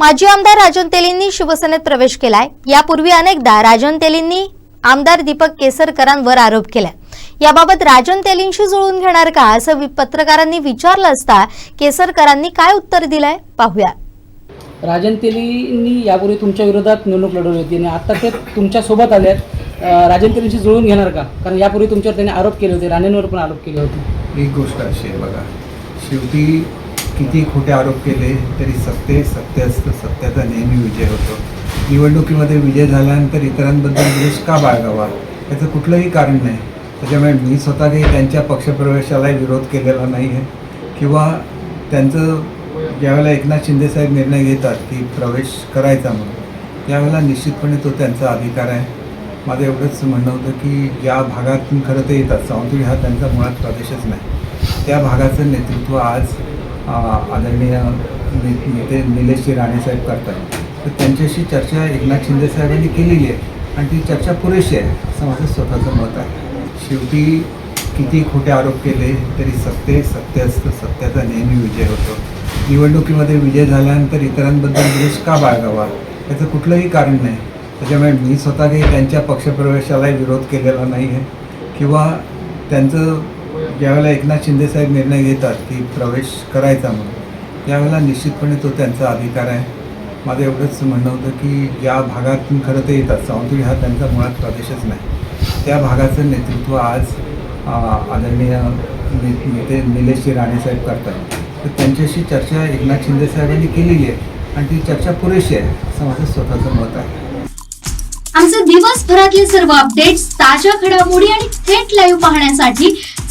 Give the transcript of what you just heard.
माजी आमदार राजन तेलींनी शिवसेनेत प्रवेश केलाय. यापूर्वी अनेकदा राजन तेलींनी आमदार दीपक केसरकरांवर आरोप केलाय. याबाबत राजन तेलींशी जुळवून घेणार का असं पत्रकारांनी विचारलं असता केसरकरांनी काय उत्तर दिलंय? पाहूया. राजन तेलींनी यापूर्वी तुमच्या विरोधात निवडणूक लढवली होती आणि आता ते तुमच्यासोबत आले आहेत. राजन तेलींशी जुळून घेणार का? कारण यापूर्वी तुमच्यावर त्यांनी आरोप केले होते राणेंवर पण आरोप केले होते. एक गोष्ट अशी आहे बघा. शेवटी किती खोटे आरोप केले तरी सत्य सत्य असतं. सत्याचा नेहमी विजय होतो. निवडणुकीमध्ये विजय झाल्यानंतर इतरांबद्दल द्वेष का बाळगावा? याचं कुठलंही कारण नाही. त्याच्यामुळे मी स्वतः काही त्यांच्या पक्षप्रवेशालाही विरोध केलेला नाही आहे किंवा त्यांचं ज्यावेळेला एकनाथ शिंदेसाहेब निर्णय घेतात की प्रवेश करायचा म्हणून त्यावेळेला निश्चितपणे तो त्यांचा अधिकार आहे. माझं एवढंच म्हणणं होतं की ज्या भागातून खरं ते येतात सावंतवाडी हा त्यांचा मुळात प्रदेशच नाही. त्या भागाचं नेतृत्व आज आदरणीय नेते निलेशजी राणेसाहेब करतात तर त्यांच्याशी चर्चा एकनाथ शिंदे साहेबांनी केलेली आहे आणि ती चर्चा पुरेशी आहे असं माझं स्वतःचं मत आहे. शेवटी किती खोटे आरोप केले तरी सत्य सत्य असतं सत्याचा नेहमी विजय होतो. निवडणुकीमध्ये विजय झाल्यानंतर इतरांबद्दल द्वेष का बाळगावा? याचं कुठलंही कारण नाही. त्याच्यामुळे मी स्वतः काही त्यांच्या पक्षप्रवेशालाही विरोध केलेला नाही आहे. किंवा त्यांचं ज्यावेळेला एकनाथ शिंदेसाहेब निर्णय घेतात की प्रवेश करायचा म्हणून त्यावेळेला निश्चितपणे तो त्यांचा अधिकार आहे. माझं एवढंच म्हणणं होतं की ज्या भागातून खरं ते येतात सावंतवाडी हा त्यांचा मुळात प्रदेशच नाही. त्या भागाचं नेतृत्व आज आदरणीय नेते निलेशजी राणेसाहेब करतात. तर त्यांच्याशी चर्चा एकनाथ शिंदे साहेबांनी केलेली आहे आणि ती चर्चा पुरेशी आहे असं माझं स्वतःचं मत आहे. आमचे दिवसभरातले सर्व अपडेट्स ताज्या घडामोडी आणि थेट लाईव्ह पाहण्यासाठी